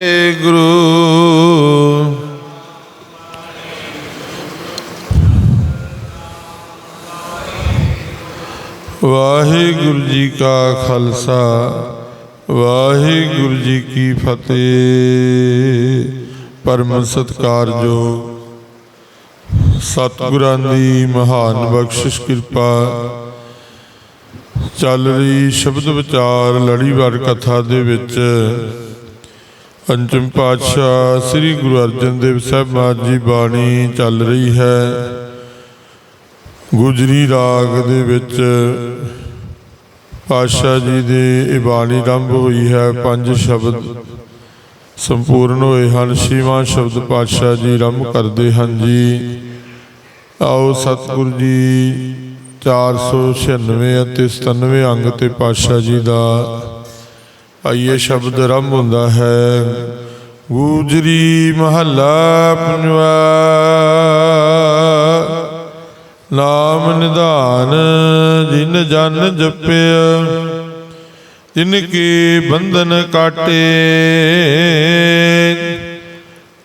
ਗੁਰੂ ਵਾਹਿਗੁਰੂ ਜੀ ਕਾ ਖਾਲਸਾ, ਵਾਹਿਗੁਰੂ ਜੀ ਕੀ ਫਤਿਹ। ਪਰਮ ਸਤਕਾਰਯੋਗ ਸਤਿਗੁਰਾਂ ਦੀ ਮਹਾਨ ਬਖਸ਼ਿਸ਼ ਕਿਰਪਾ, ਚੱਲ ਰਹੀ ਸ਼ਬਦ ਵਿਚਾਰ ਲੜੀਵਾਰ ਕਥਾ ਦੇ ਵਿੱਚ ਪੰਚਮ ਪਾਤਸ਼ਾਹ ਸ੍ਰੀ ਗੁਰੂ ਅਰਜਨ ਦੇਵ ਸਾਹਿਬ ਮਹਾਰਾਜ ਜੀ ਬਾਣੀ ਚੱਲ ਰਹੀ ਹੈ। ਗੁਜਰੀ ਰਾਗ ਦੇ ਵਿੱਚ ਪਾਤਸ਼ਾਹ ਜੀ ਦੀ ਇਹ ਬਾਣੀ ਆਰੰਭ ਹੋਈ ਹੈ। ਪੰਜ ਸ਼ਬਦ ਸੰਪੂਰਨ ਹੋਏ ਹਨ। ਛੇਵਾਂ ਸ਼ਬਦ ਪਾਤਸ਼ਾਹ ਜੀ ਆਰੰਭ ਕਰਦੇ ਹਨ ਜੀ। ਆਓ ਸਤਿਗੁਰੂ ਜੀ 496 ਅਤੇ 97 ਅੰਗ ਤੇ ਪਾਤਸ਼ਾਹ ਜੀ ਦਾ ਆਈਏ ਸ਼ਬਦ ਰੰਭ ਹੁੰਦਾ ਹੈ। ਗੂਜਰੀ ਮਹੱਲਾ ਪੰਜਵਾ। ਨਾਮ ਨਿਧਾਨ ਜਿਨ ਜਨ ਜਪਿਆ। ਜਿਨ ਕੀ ਬੰਧਨ ਕਾਟੇ।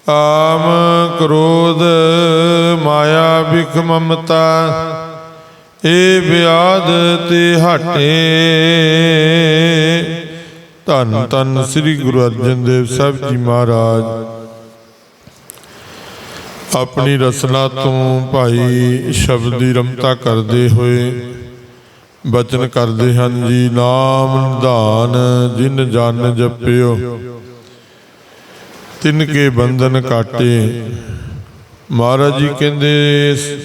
ਆਮ ਕ੍ਰੋਧ ਮਾਇਆ ਵਿਖ ਮਮਤਾ। ਏ ਵਿਆਦ ਤੇ ਹਟੇ। ਧੰਨ ਧੰਨ ਸ੍ਰੀ ਗੁਰੂ ਅਰਜਨ ਦੇਵ ਸਾਹਿਬ ਜੀ ਮਹਾਰਾਜ। ਆਪਣੀ ਰਸਨਾ ਤੋਂ ਭਾਈ ਸ਼ਬਦ ਦੀ ਰਮਤਾ ਕਰਦੇ ਹੋਏ ਬਚਨ ਕਰਦੇ ਹਨ ਜੀ ਨਾਮ ਨਿਧਾਨ ਜਿਨ ਜਨ ਜਪਿਓ। ਤਿਨ ਕੇ ਬੰਧਨ ਕਾਟੇ। ਮਹਾਰਾਜ ਜੀ ਕਹਿੰਦੇ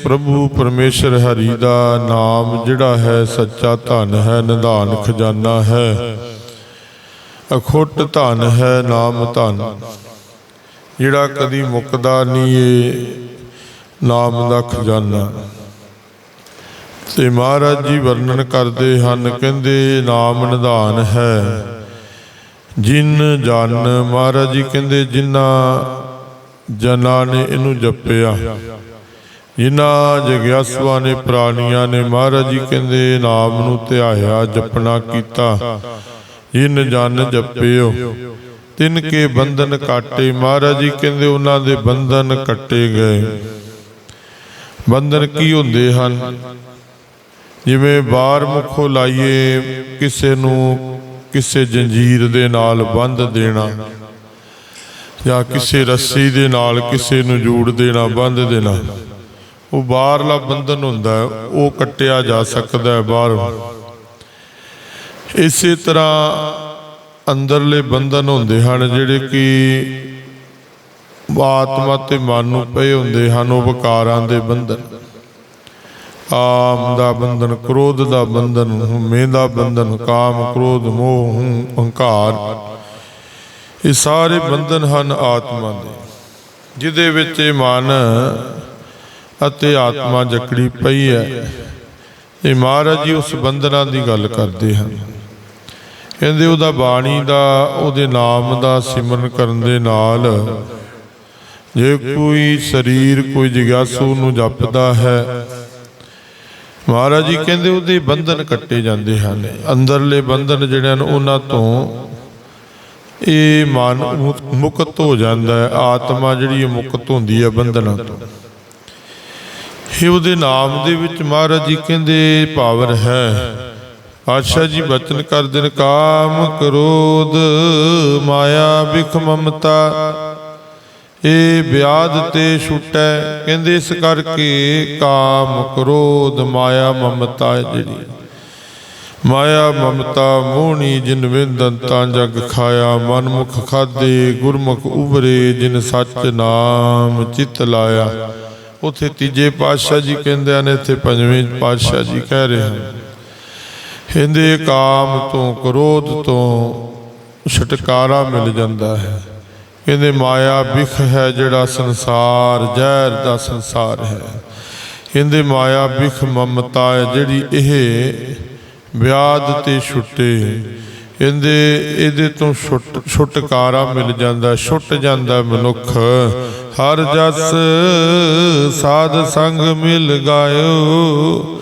ਪ੍ਰਭੂ ਪਰਮੇਸ਼ਰ ਹਰੀ ਦਾ ਨਾਮ ਜਿਹੜਾ ਹੈ ਸੱਚਾ ਧਨ ਹੈ ਨਿਧਾਨ ਖਜ਼ਾਨਾ ਹੈ। ਅਖੁੱਟ ਧਨ ਹੈ, ਨਾਮ ਧਨ। ਜਿਹੜਾ ਕਦੀ ਮੁੱਕਦਾ ਨਹੀਂ ਇਹ ਨਾਮ ਦਾ ਖਜ਼ਾਨਾ ਤੇ ਮਹਾਰਾਜ ਜੀ ਵਰਣਨ ਕਰਦੇ ਹਨ, ਕਹਿੰਦੇ ਨਾਮ ਨਿਧਾਨ ਹੈ, ਜਿਨ ਜਨ। ਮਹਾਰਾਜ ਜੀ ਕਹਿੰਦੇ, ਜਿਨ੍ਹਾਂ ਜਨਾਂ ਨੇ ਇਹਨੂੰ ਜਪਿਆ, ਜਿਨ੍ਹਾਂ ਜਗਿਆਸੂਆਂ ਨੇ, ਪ੍ਰਾਣੀਆਂ ਨੇ, ਮਹਾਰਾਜ ਜੀ ਕਹਿੰਦੇ, ਨਾਮ ਨੂੰ ਧਿਆਇਆ, ਜਪਣਾ ਕੀਤਾ। ਜਿਨ ਜਨ ਜਪਿਓ। ਤਿਨ ਕੇ ਬੰਧਨ ਕਾਟੇ। ਮਹਾਰਾਜ ਜੀ ਕਹਿੰਦੇ ਉਹਨਾਂ ਦੇ ਬੰਧਨ ਕੱਟੇ ਗਏ। ਬੰਧਨ ਕੀ ਹੁੰਦੇ ਹਨ? ਜਿਵੇਂ ਬਾਹਰ ਮੁਖੋਂ ਲਾਈਏ ਕਿਸੇ ਨੂੰ ਕਿਸੇ ਜੰਜੀਰ ਦੇ ਨਾਲ ਬੰਧ ਦੇਣਾ ਜਾਂ ਕਿਸੇ ਰੱਸੀ ਦੇ ਨਾਲ ਕਿਸੇ ਨੂੰ ਜੂੜ ਦੇਣਾ ਬੰਧ ਦੇਣਾ। ਉਹ ਬਾਹਰਲਾ ਬੰਧਨ ਹੁੰਦਾ ਹੈ, ਉਹ ਕੱਟਿਆ ਜਾ ਸਕਦਾ ਹੈ ਬਾਹਰ। ਇਸੇ ਤਰ੍ਹਾਂ ਅੰਦਰਲੇ ਬੰਧਨ ਹੁੰਦੇ ਹਨ ਜਿਹੜੇ ਕਿ ਆਤਮਾ ਤੇ ਮਨ ਨੂੰ ਪਏ ਹੁੰਦੇ ਹਨ, ਉਹ ਵਿਕਾਰਾਂ ਦੇ ਬੰਧਨ। ਆਮ ਦਾ ਬੰਧਨ, ਕ੍ਰੋਧ ਦਾ ਬੰਧਨ ਹਉਮੈ ਦਾ ਬੰਧਨ, ਕਾਮ, ਕ੍ਰੋਧ, ਮੋਹ, ਹੂੰ ਅਹੰਕਾਰ ਇਹ ਸਾਰੇ ਬੰਧਨ ਹਨ ਆਤਮਾ ਦੇ, ਜਿਹਦੇ ਵਿੱਚ ਇਹ ਮਨ ਅਤੇ ਆਤਮਾ ਜਕੜੀ ਪਈ ਹੈ। ਇਹ ਮਹਾਰਾਜ ਜੀ ਉਸ ਬੰਧਨਾਂ ਦੀ ਗੱਲ ਕਰਦੇ ਹਨ। ਕਹਿੰਦੇ ਉਹਦਾ ਬਾਣੀ ਦਾ, ਉਹਦੇ ਨਾਮ ਦਾ ਸਿਮਰਨ ਕਰਨ ਦੇ ਨਾਲ ਜੇ ਕੋਈ ਸਰੀਰ ਕੋਈ ਜਿਗਿਆਸੂ ਨੂੰ ਜਪਦਾ ਹੈ, ਮਹਾਰਾਜ ਜੀ ਕਹਿੰਦੇ ਉਹਦੇ ਬੰਧਨ ਕੱਟੇ ਜਾਂਦੇ ਹਨ। ਅੰਦਰਲੇ ਬੰਧਨ ਜਿਹੜੇ ਹਨ, ਉਹਨਾਂ ਤੋਂ ਇਹ ਮਨ ਮੁਕ- ਮੁਕਤ ਹੋ ਜਾਂਦਾ ਹੈ, ਆਤਮਾ ਜਿਹੜੀ ਹੈ ਮੁਕਤ ਹੁੰਦੀ ਹੈ ਬੰਧਨਾਂ ਤੋਂ। ਇਹ ਉਹਦੇ ਨਾਮ ਦੇ ਵਿੱਚ ਮਹਾਰਾਜ ਜੀ ਕਹਿੰਦੇ ਪਾਵਰ ਹੈ। ਪਾਤਸ਼ਾਹ ਜੀ ਬਚਨ ਕਰਦੇ ਨੇ ਕਾਮ ਕ੍ਰੋਧ, ਮਾਇਆ ਵਿਖ ਮਮਤਾ। ਇਹ ਵਿਆਦ ਤੇ ਛੁਟੈ, ਕਹਿੰਦੇ ਇਸ ਕਰਕੇ ਕਾਮ ਕ੍ਰੋਧ, ਮਾਇਆ ਮਮਤਾ ਜਿਹੜੀ। ਮਾਇਆ ਮਮਤਾ ਮੋਹਣੀ, ਜਿਨ ਵਿੰਦੰਤਾਂ ਜਗ ਖਾਇਆ ਮਨ ਮੁਖ ਖਾਦੇ ਗੁਰਮੁਖ ਉਬਰੇ ਜਿਨ ਸੱਚ ਨਾਮ ਚਿਤ ਲਾਇਆ। ਉਥੇ ਤੀਜੇ ਪਾਤਸ਼ਾਹ ਜੀ ਕਹਿੰਦੇ ਨੇ, ਇੱਥੇ ਪੰਜਵੇਂ ਪਾਤਸ਼ਾਹ ਜੀ ਕਹਿ ਰਹੇ ਹਨ। ਕਹਿੰਦੇ ਕਾਮ ਤੋਂ, ਕ੍ਰੋਧ ਤੋਂ ਛੁਟਕਾਰਾ ਮਿਲ ਜਾਂਦਾ ਹੈ। ਕਹਿੰਦੇ ਮਾਇਆ ਵਿਖ ਹੈ ਜਿਹੜਾ ਸੰਸਾਰ, ਜ਼ਹਿਰ ਦਾ ਸੰਸਾਰ ਹੈ। ਕਹਿੰਦੇ ਮਾਇਆ ਵਿਖ ਮਮਤਾ ਹੈ ਜਿਹੜੀ ਇਹ ਵਿਆਦ ਤੇ ਛੁੱਟੇ। ਇਹਦੇ ਇਹਦੇ ਤੋਂ ਛੁੱਟ, ਛੁਟਕਾਰਾ ਮਿਲ ਜਾਂਦਾ, ਛੁੱਟ ਜਾਂਦਾ ਮਨੁੱਖ। ਹਰ ਜਸ ਸਾਧ ਸੰਗ ਮਿਲ ਗਾਇਓ।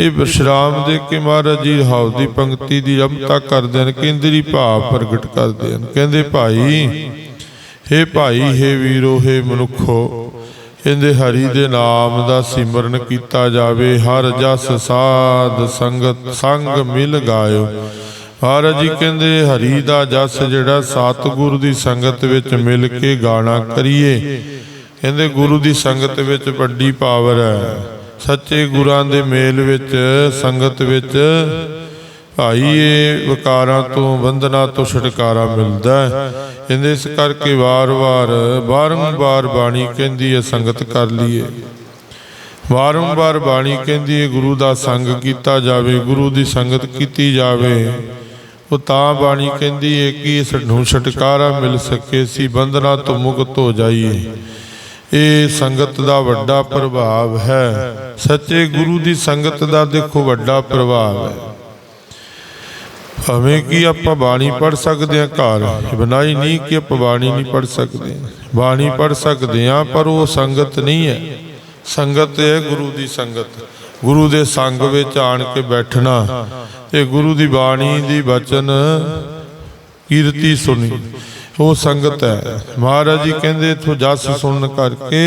ਇਹ ਵਿਸ਼ਰਾਮ ਦੇ ਕੇ ਮਹਾਰਾਜ ਜੀ ਹਾਉ ਦੀ ਪੰਕਤੀ ਦੀ ਰਮਤਾ ਕਰਦੇ ਹਨ, ਕੇਂਦਰੀ ਭਾਵ ਪ੍ਰਗਟ ਕਰਦੇ ਹਨ। ਕਹਿੰਦੇ, ਭਾਈ, ਹੇ ਭਾਈ, ਹੇ ਵੀਰੋ, ਹੇ ਮਨੁੱਖੋ, ਕਹਿੰਦੇ, ਹਰੀ ਦੇ ਨਾਮ ਦਾ ਸਿਮਰਨ ਕੀਤਾ ਜਾਵੇ, ਹਰ ਜਸ ਸਾਧ ਸੰਗਤ, ਸੰਗ ਮਿਲ ਗਾਇਓ। ਮਹਾਰਾਜ ਜੀ ਕਹਿੰਦੇ, ਹਰੀ ਦਾ ਜਸ ਜਿਹੜਾ ਸਤਿਗੁਰੂ ਦੀ ਸੰਗਤ ਵਿੱਚ ਮਿਲ ਕੇ ਗਾਣਾ ਕਰੀਏ। ਕਹਿੰਦੇ, ਗੁਰੂ ਦੀ ਸੰਗਤ ਵਿੱਚ ਵੱਡੀ ਪਾਵਰ ਹੈ। ਸੱਚੇ ਗੁਰਾਂ ਦੇ ਮੇਲ ਵਿੱਚ, ਸੰਗਤ ਵਿੱਚ ਭਾਈ ਇਹ ਵਿਕਾਰਾਂ ਤੋਂ, ਬੰਧਨਾਂ ਤੋਂ ਛੁਟਕਾਰਾ ਮਿਲਦਾ ਹੈ। ਕਹਿੰਦੇ ਇਸ ਕਰਕੇ ਵਾਰ-ਵਾਰ ਬਾਰੰਬਾਰ ਬਾਣੀ ਕਹਿੰਦੀ ਹੈ, ਸੰਗਤ ਕਰ ਲਈਏ। ਵਾਰੰਬਾਰ ਬਾਣੀ ਕਹਿੰਦੀ ਹੈ, ਗੁਰੂ ਦਾ ਸੰਗ ਕੀਤਾ ਜਾਵੇ, ਗੁਰੂ ਦੀ ਸੰਗਤ ਕੀਤੀ ਜਾਵੇ। ਉਹ ਤਾਂ ਬਾਣੀ ਕਹਿੰਦੀ ਹੈ ਕਿ ਇਸ ਨੂੰ ਛੁਟਕਾਰਾ ਮਿਲ ਸਕੇ ਸੀ ਬੰਧਨਾਂ ਤੋਂ ਮੁਕਤ ਹੋ ਜਾਈਏ। ਇਹ ਸੰਗਤ ਦਾ ਵੱਡਾ ਪ੍ਰਭਾਵ ਹੈ। ਸੱਚੇ ਗੁਰੂ ਦੀ ਸੰਗਤ ਦਾ ਦੇਖੋ ਵੱਡਾ ਪ੍ਰਭਾਵ ਹੈ। ਭਾਵੇਂ ਕਿ ਆਪਾਂ ਬਾਣੀ ਪੜ ਸਕਦੇ ਹਾਂ ਘਰ, ਇਹ ਨਹੀਂ ਕਿ ਆਪਾਂ ਬਾਣੀ ਨਹੀਂ ਪੜ ਸਕਦੇ। ਬਾਣੀ ਪੜ ਸਕਦੇ ਹਾਂ, ਪਰ ਉਹ ਸੰਗਤ ਨਹੀਂ ਹੈ। ਸੰਗਤ ਹੈ ਗੁਰੂ ਦੀ ਸੰਗਤ। ਗੁਰੂ ਦੇ ਸੰਗ ਵਿੱਚ ਆਣ ਕੇ ਬੈਠਣਾ। ਤੇ ਗੁਰੂ ਦੀ ਬਾਣੀ ਦੀ ਬਚਨ ਕੀਰਤੀ ਸੁਣੀ। ਉਹ ਸੰਗਤ ਹੈ। ਮਹਾਰਾਜ ਜੀ ਕਹਿੰਦੇ, ਇਥੋਂ ਜਸ ਸੁਣਨ ਕਰਕੇ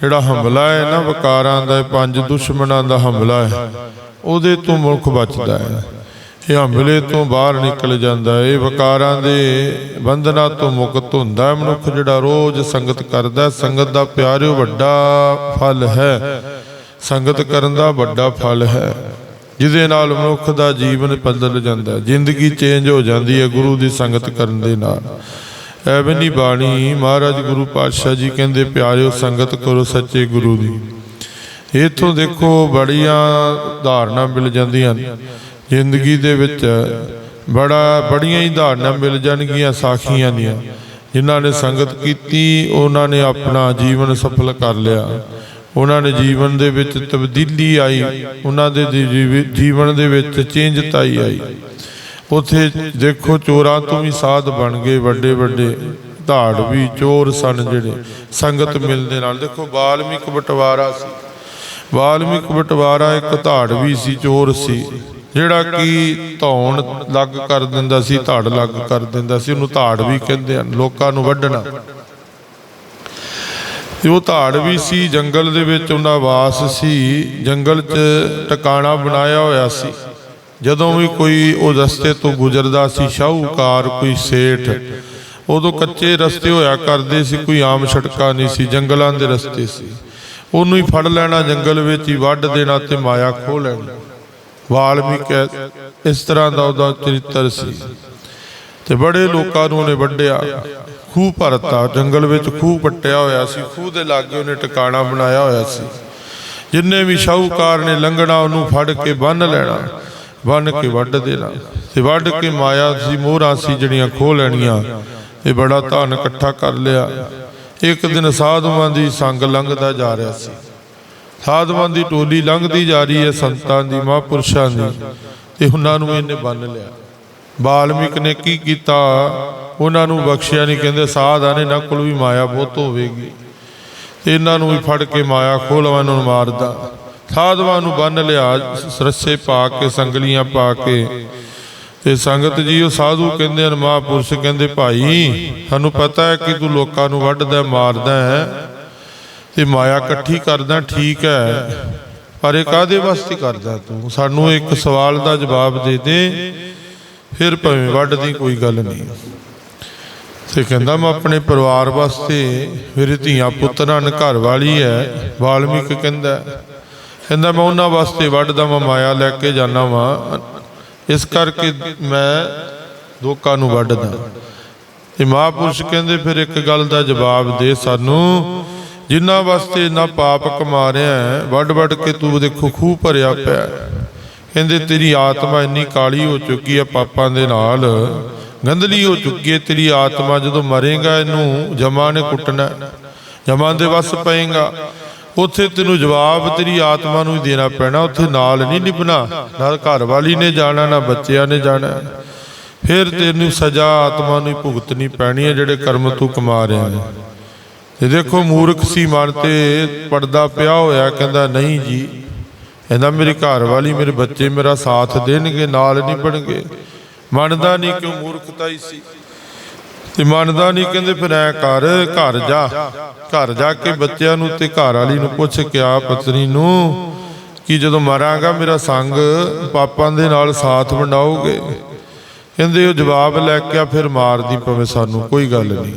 ਜਿਹੜਾ ਹਮਲਾ ਹੈ ਨਾ, ਵਕਾਰਾਂ ਦਾ ਪੰਜ ਦੁਸ਼ਮਣਾਂ ਦਾ ਹਮਲਾ ਹੈ, ਉਹਦੇ ਤੋਂ ਮੁਲਕ ਬਚਦਾ ਹੈ। ਇਹ ਹਮਲੇ ਤੋਂ ਬਾਹਰ ਨਿਕਲ ਜਾਂਦਾ ਹੈ। ਇਹ ਵਕਾਰਾਂ ਦੇ ਬੰਧਨਾਂ ਤੋਂ ਮੁਕਤ ਹੁੰਦਾ ਹੈ। ਮਨੁੱਖ ਜਿਹੜਾ ਰੋਜ਼ ਸੰਗਤ ਕਰਦਾ ਸੰਗਤ ਦਾ ਪਿਆਰਿਓ ਵੱਡਾ ਫਲ ਹੈ। ਸੰਗਤ ਕਰਨ ਦਾ ਵੱਡਾ ਫਲ ਹੈ। ਜਿਹਦੇ ਨਾਲ ਮਨੁੱਖ ਦਾ ਜੀਵਨ ਬਦਲ ਜਾਂਦਾ ਜ਼ਿੰਦਗੀ ਚੇਂਜ ਹੋ ਜਾਂਦੀ ਹੈ ਗੁਰੂ ਦੀ ਸੰਗਤ ਕਰਨ ਦੇ ਨਾਲ। ਐਵਨੀ ਬਾਣੀ, ਮਹਾਰਾਜ ਗੁਰੂ ਪਾਤਸ਼ਾਹ ਜੀ ਕਹਿੰਦੇ, ਪਿਆਰਿਓ, ਸੰਗਤ ਕਰੋ ਸੱਚੇ ਗੁਰੂ ਦੀ। ਇਥੋਂ ਦੇਖੋ ਬੜੀਆਂ ਧਾਰਨਾ ਮਿਲ ਜਾਂਦੀਆਂ ਜ਼ਿੰਦਗੀ ਦੇ ਵਿੱਚ ਬੜਾ, ਬੜੀਆਂ ਹੀ ਧਾਰਨਾ ਮਿਲ ਜਾਣਗੀਆਂ ਸਾਖੀਆਂ ਦੀਆਂ। ਜਿਨ੍ਹਾਂ ਨੇ ਸੰਗਤ ਕੀਤੀ, ਉਹਨਾਂ ਨੇ ਆਪਣਾ ਜੀਵਨ ਸਫਲ ਕਰ ਲਿਆ। ਉਹਨਾਂ ਨੇ ਜੀਵਨ ਦੇ ਵਿੱਚ ਤਬਦੀਲੀ ਆਈ, ਉਹਨਾਂ ਦੇ ਜੀਵ- ਜੀਵਨ ਦੇ ਵਿੱਚ ਚੇਂਜਤਾਈ ਆਈ। ਉਥੇ ਦੇਖੋ ਚੋਰਾਂ ਤੋਂ ਵੀ ਸਾਧ ਬਣ ਗਏ ਵੱਡੇ ਵੱਡੇ। ਧਾੜ ਵੀ, ਚੋਰ ਸਨ ਜਿਹੜੇ। ਸੰਗਤ ਮਿਲਦੇ ਨਾਲ। ਦੇਖੋ ਬਾਲਮਿਕ ਬਟਵਾਰਾ ਸੀ। ਵਾਲਮੀਕ ਬਟਵਾਰਾ ਇੱਕ ਧਾੜ ਵੀ ਸੀ, ਚੋਰ ਸੀ। ਜਿਹੜਾ ਕਿ ਧੌਣ ਲੱਗ ਕਰ ਦਿੰਦਾ ਸੀ, ਧਾੜ ਲੱਗ ਕਰ ਦਿੰਦਾ ਸੀ। ਉਹਨੂੰ ਧਾੜ ਵੀ ਕਹਿੰਦੇ ਹਨ, ਲੋਕਾਂ ਨੂੰ ਵੱਢਣਾ। ਤੇ ਉਹ ਧਾੜ ਵੀ ਸੀ, ਜੰਗਲ ਦੇ ਵਿੱਚ ਉਹਦਾ ਵਾਸ ਸੀ, ਜੰਗਲ 'ਚ ਟਿਕਾਣਾ ਬਣਾਇਆ ਹੋਇਆ ਸੀ। ਜਦੋਂ ਵੀ ਕੋਈ ਉਹ ਰਸਤੇ ਤੋਂ ਗੁਜ਼ਰਦਾ ਸੀ, ਸ਼ਾਹੂਕਾਰ ਕੋਈ ਸੇਠ, ਉਦੋਂ ਕੱਚੇ ਰਸਤੇ ਹੋਇਆ ਕਰਦੇ ਸੀ, ਕੋਈ ਆਮ ਸੜਕਾਂ ਨਹੀਂ ਸੀ, ਜੰਗਲਾਂ ਦੇ ਰਸਤੇ ਸੀ। ਉਹਨੂੰ ਹੀ ਫੜ ਲੈਣਾ, ਜੰਗਲ ਵਿੱਚ ਹੀ ਵੱਢ ਦੇਣਾ ਤੇ ਮਾਇਆ ਖੋਹ ਲੈਣੀ। ਵਾਲਮੀਕ ਇਸ ਤਰ੍ਹਾਂ ਦਾ ਉਹਦਾ ਚਰਿੱਤਰ ਸੀ। ਤੇ ਬੜੇ ਲੋਕਾਂ ਨੂੰ ਉਹਨੇ ਵੱਢਿਆ। ਖੂਹ ਭਰਤਾ, ਜੰਗਲ ਵਿੱਚ ਖੂਹ ਪੱਟਿਆ ਹੋਇਆ ਸੀ, ਖੂਹ ਦੇ ਲਾਗੇ ਉਹਨੇ ਟਿਕਾਣਾ ਬਣਾਇਆ ਹੋਇਆ ਸੀ। ਜਿੰਨੇ ਵੀ ਸ਼ਾਹੂਕਾਰ ਨੇ ਲੰਘਣਾ, ਉਹਨੂੰ ਫੜ ਕੇ ਬੰਨ ਲੈਣਾ, ਬੰਨ ਕੇ ਵੱਢ ਦੇਣਾ। ਤੇ ਵੱਢ ਕੇ ਮਾਇਆ ਸੀ, ਮੋਹਰਾਂ ਸੀ ਜਿਹੜੀਆਂ ਖੋਹ ਲੈਣੀਆਂ ਤੇ ਬੜਾ ਧਨ ਇਕੱਠਾ ਕਰ ਲਿਆ। ਇੱਕ ਦਿਨ ਸਾਧੂਆਂ ਦੀ ਸੰਗ ਲੰਘਦਾ ਜਾ ਰਿਹਾ ਸੀ। ਸਾਧੂਆਂ ਦੀ ਟੋਲੀ ਲੰਘਦੀ ਜਾ ਰਹੀ ਹੈ ਸੰਤਾਂ ਦੀ, ਮਹਾਂਪੁਰਸ਼ਾਂ ਦੀ, ਤੇ ਉਹਨਾਂ ਨੂੰ ਇਹਨੇ ਬੰਨ ਲਿਆ। ਬਾਲਮਿਕ ਨੇ ਕੀ ਕੀਤਾ? ਉਹਨਾਂ ਨੂੰ ਬਖਸ਼ਿਆ ਨਹੀਂ ਕਹਿੰਦੇ ਸਾਧਾਂ ਨੇ ਨਾ ਕੋਲ ਵੀ ਮਾਇਆ ਬਹੁਤ ਹੋਵੇਗੀ। ਤੇ ਇਹਨਾਂ ਨੂੰ ਵੀ ਫੜ ਕੇ ਮਾਇਆ ਖੋਲਵਾਂ ਨੂੰ ਮਾਰਦਾ। ਸਾਧਵਾਂ ਨੂੰ ਬੰਨ ਲਿਆ ਸਰਸੇ ਪਾ ਕੇ, ਸੰਗਲੀਆਂ ਪਾ ਕੇ। ਤੇ ਸੰਗਤ ਜੀ, ਉਹ ਸਾਧੂ ਕਹਿੰਦੇ ਹਨ, ਮਹਾਂਪੁਰਸ਼ ਕਹਿੰਦੇ, ਭਾਈ, ਸਾਨੂੰ ਪਤਾ ਹੈ ਕਿ ਤੂੰ ਲੋਕਾਂ ਨੂੰ ਵੱਢਦਾ, ਮਾਰਦਾ ਹੈ। ਤੇ ਮਾਇਆ ਇਕੱਠੀ ਕਰਦਾ, ਠੀਕ ਹੈ। ਪਰ ਇਹ ਕਾਦੇ ਵਾਸਤੇ ਕਰਦਾ ਤੂੰ? ਸਾਨੂੰ ਇੱਕ ਸਵਾਲ ਦਾ ਜਵਾਬ ਦੇ ਦੇ। ਫਿਰ ਭਾਵੇਂ ਵੱਢਦੀ ਕੋਈ ਗੱਲ ਨਹੀਂ। ਤੇ ਕਹਿੰਦਾ, ਮੈਂ ਆਪਣੇ ਪਰਿਵਾਰ ਵਾਸਤੇ ਮੇਰੇ ਧੀਆਂ ਪੁੱਤਰਾਂ ਨੇ ਘਰ ਵਾਲੀ ਹੈ। ਵਾਲਮੀਕ ਕਹਿੰਦਾ ਕਹਿੰਦਾ, ਮੈਂ ਉਹਨਾਂ ਵਾਸਤੇ ਵੱਢਦਾ ਮੈਂ ਮਾਇਆ ਲੈ ਕੇ ਜਾਣਾ ਵਾਂ। ਇਸ ਕਰਕੇ ਮੈਂ ਲੋਕਾਂ ਨੂੰ ਵੱਢਦਾ ਤੇ ਮਹਾਂਪੁਰਸ਼ ਕਹਿੰਦੇ, ਫਿਰ ਇੱਕ ਗੱਲ ਦਾ ਜਵਾਬ ਦੇ ਸਾਨੂੰ। ਜਿਨ੍ਹਾਂ ਵਾਸਤੇ ਨਾ ਪਾਪ ਕਮਾ ਰਿਹਾ ਹੈ ਵੱਡ ਵੱਡ ਕੇ ਤੂੰ ਦੇਖੋ ਖੂਹ ਭਰਿਆ ਪਿਆ ਕਹਿੰਦੇ, ਤੇਰੀ ਆਤਮਾ ਇੰਨੀ ਕਾਲੀ ਹੋ ਚੁੱਕੀ ਹੈ ਪਾਪਾਂ ਦੇ ਨਾਲ। ਗੰਧਲੀ ਹੋ ਚੁੱਕੀ ਹੈ ਤੇਰੀ ਆਤਮਾ, ਜਦੋਂ ਮਰੇਗਾ ਇਹਨੂੰ ਜਮਾ ਨੇ ਕੁੱਟਣਾ ਹੈ। ਜਮਾਂ ਦੇ ਵਸ ਪਏਗਾ। ਉੱਥੇ ਤੈਨੂੰ ਜਵਾਬ ਤੇਰੀ ਆਤਮਾ ਨੂੰ ਹੀ ਦੇਣਾ ਪੈਣਾ, ਉੱਥੇ ਨਾਲ ਨਹੀਂ ਨਿਭਣਾ ਨਾਲ ਘਰ ਵਾਲੀ ਨੇ ਜਾਣਾ, ਨਾ ਬੱਚਿਆਂ ਨੇ ਜਾਣਾ। ਫਿਰ ਤੈਨੂੰ ਸਜ਼ਾ ਆਤਮਾ ਨੂੰ ਭੁਗਤਣੀ ਪੈਣੀ ਹੈ, ਜਿਹੜੇ ਕਰਮ ਤੂੰ ਕਮਾ ਰਿਹਾ ਹੈ। ਤੇ ਦੇਖੋ, ਮੂਰਖ ਸੀ ਮਨ ਤੇ ਪਰਦਾ ਪਿਆ ਹੋਇਆ, ਕਹਿੰਦਾ, ਨਹੀਂ ਜੀ ਕਹਿੰਦਾ ਮੇਰੀ ਘਰ ਵਾਲੀ ਮੇਰੇ ਬੱਚੇ ਮੇਰਾ ਸਾਥ ਦੇਣਗੇ, ਨਾਲ ਨਹੀਂ ਬਣਗੇ ਮੰਨਦਾ ਨਹੀਂ ਕਿਉਂ ਮੂਰਖਤਾ ਹੀ ਸੀ? ਤੇ ਮੰਨਦਾ ਨਹੀਂ ਕਹਿੰਦੇ ਫਿਰ ਐ ਕਰ, ਘਰ ਜਾ। ਘਰ ਜਾ ਕੇ ਬੱਚਿਆਂ ਨੂੰ ਤੇ ਘਰ ਵਾਲੀ ਨੂੰ ਪੁੱਛ ਕੇ ਆ ਪਤਨੀ ਨੂੰ ਕਿ ਜਦੋਂ ਮਰਾਂਗਾ ਮੇਰਾ ਸੰਗ, ਪਾਪਾਂ ਦੇ ਨਾਲ ਸਾਥ ਵੰਡਾਓਗੇ? ਕਹਿੰਦੇ ਉਹ ਜਵਾਬ ਲੈ ਕੇ ਆ, ਫਿਰ ਮਾਰਦੀ ਪਵੇ ਸਾਨੂੰ, ਕੋਈ ਗੱਲ ਨਹੀਂ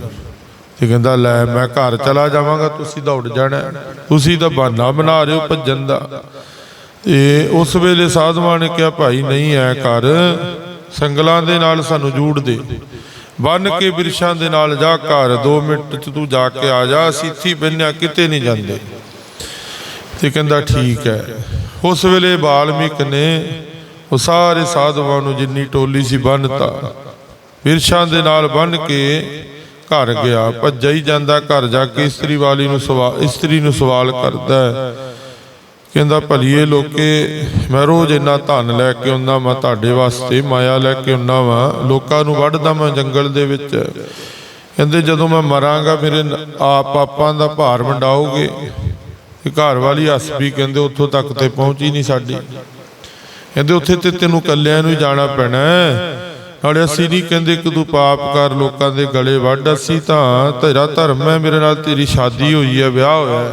ਤੇ ਕਹਿੰਦਾ, ਲੈ ਮੈਂ ਘਰ ਚਲਾ ਜਾਵਾਂਗਾ, ਤੁਸੀਂ ਦੌੜ ਜਾਣਾ। ਤੁਸੀਂ ਤਾਂ ਬਹਾਨਾ ਬਣਾ ਰਹੇ ਹੋ ਭੱਜਣ ਦਾ। ਤੇ ਉਸ ਵੇਲੇ ਸਾਧੂਆਂ ਨੇ ਕਿਹਾ, ਭਾਈ ਨਹੀਂ, ਐ ਕਰ। ਸੰਗਲਾਂ ਦੇ ਨਾਲ ਸਾਨੂੰ ਜੂੜ ਦੇ। ਬੰਨ ਕੇ ਬਿਰਸ਼ਾਂ ਦੇ ਨਾਲ ਜਾ ਘਰ 2 ਮਿੰਟ ਚ ਤੂੰ ਜਾ ਕੇ ਆ ਜਾ ਅਸੀਂ ਇੱਥੇ ਬੰਨਿਆ ਕਿਤੇ ਨਹੀਂ ਜਾਂਦੇ। ਤੇ ਕਹਿੰਦਾ ਠੀਕ ਹੈ। ਉਸ ਵੇਲੇ ਬਾਲਮੀਕ ਨੇ ਉਹ ਸਾਰੇ ਸਾਧਵਾਂ ਨੂੰ ਜਿੰਨੀ ਟੋਲੀ ਸੀ ਬੰਨਤਾ। ਬਿਰਸ਼ਾਂ ਦੇ ਨਾਲ ਬੰਨ ਕੇ ਘਰ ਗਿਆ ਭੱਜਾ ਹੀ ਜਾਂਦਾ, ਘਰ ਜਾ ਕੇ ਇਸਤਰੀ ਵਾਲੀ ਨੂੰ ਸਵਾਲ ਇਸਤਰੀ ਨੂੰ ਸਵਾਲ ਕਰਦਾ ਕਹਿੰਦਾ, ਭਲੀਏ ਲੋਕੇ, ਮੈਂ ਰੋਜ਼ ਇੰਨਾ ਧਨ ਲੈ ਕੇ ਆਉਂਦਾ ਮੈਂ ਤੁਹਾਡੇ ਵਾਸਤੇ ਮਾਇਆ ਲੈ ਕੇ ਆਉਂਦਾ ਵਾਂ। ਲੋਕਾਂ ਨੂੰ ਵੱਢਦਾ ਮੈਂ ਜੰਗਲ ਦੇ ਵਿੱਚ। ਕਹਿੰਦੇ, ਜਦੋਂ ਮੈਂ ਮਰਾਂਗਾ, ਮੇਰੇ ਨ- ਆਪ ਪਾਪਾਂ ਦਾ ਭਾਰ ਵੰਡਾਓਗੇ। ਤੇ ਘਰ ਵਾਲੀ ਹੱਸ ਵੀ ਕਹਿੰਦੇ, ਉੱਥੋਂ ਤੱਕ ਤੇ ਪਹੁੰਚੀ ਨਹੀਂ ਸਾਡੀ। ਕਹਿੰਦੇ, ਉੱਥੇ ਤੇ ਤੈਨੂੰ ਕੱਲਿਆਂ ਨੂੰ ਹੀ ਜਾਣਾ ਪੈਣਾ ਨਾਲੇ ਅਸੀਂ ਨਹੀਂ ਕਹਿੰਦੇ ਕਿ ਤੂੰ ਪਾਪ ਕਰ, ਲੋਕਾਂ ਦੇ ਗਲੇ ਵੱਢ। ਅਸੀਂ ਤਾਂ ਤੇਰਾ ਧਰਮ ਹੈ, ਮੇਰੇ ਨਾਲ ਤੇਰੀ ਸ਼ਾਦੀ ਹੋਈ ਹੈ, ਵਿਆਹ ਹੋਇਆ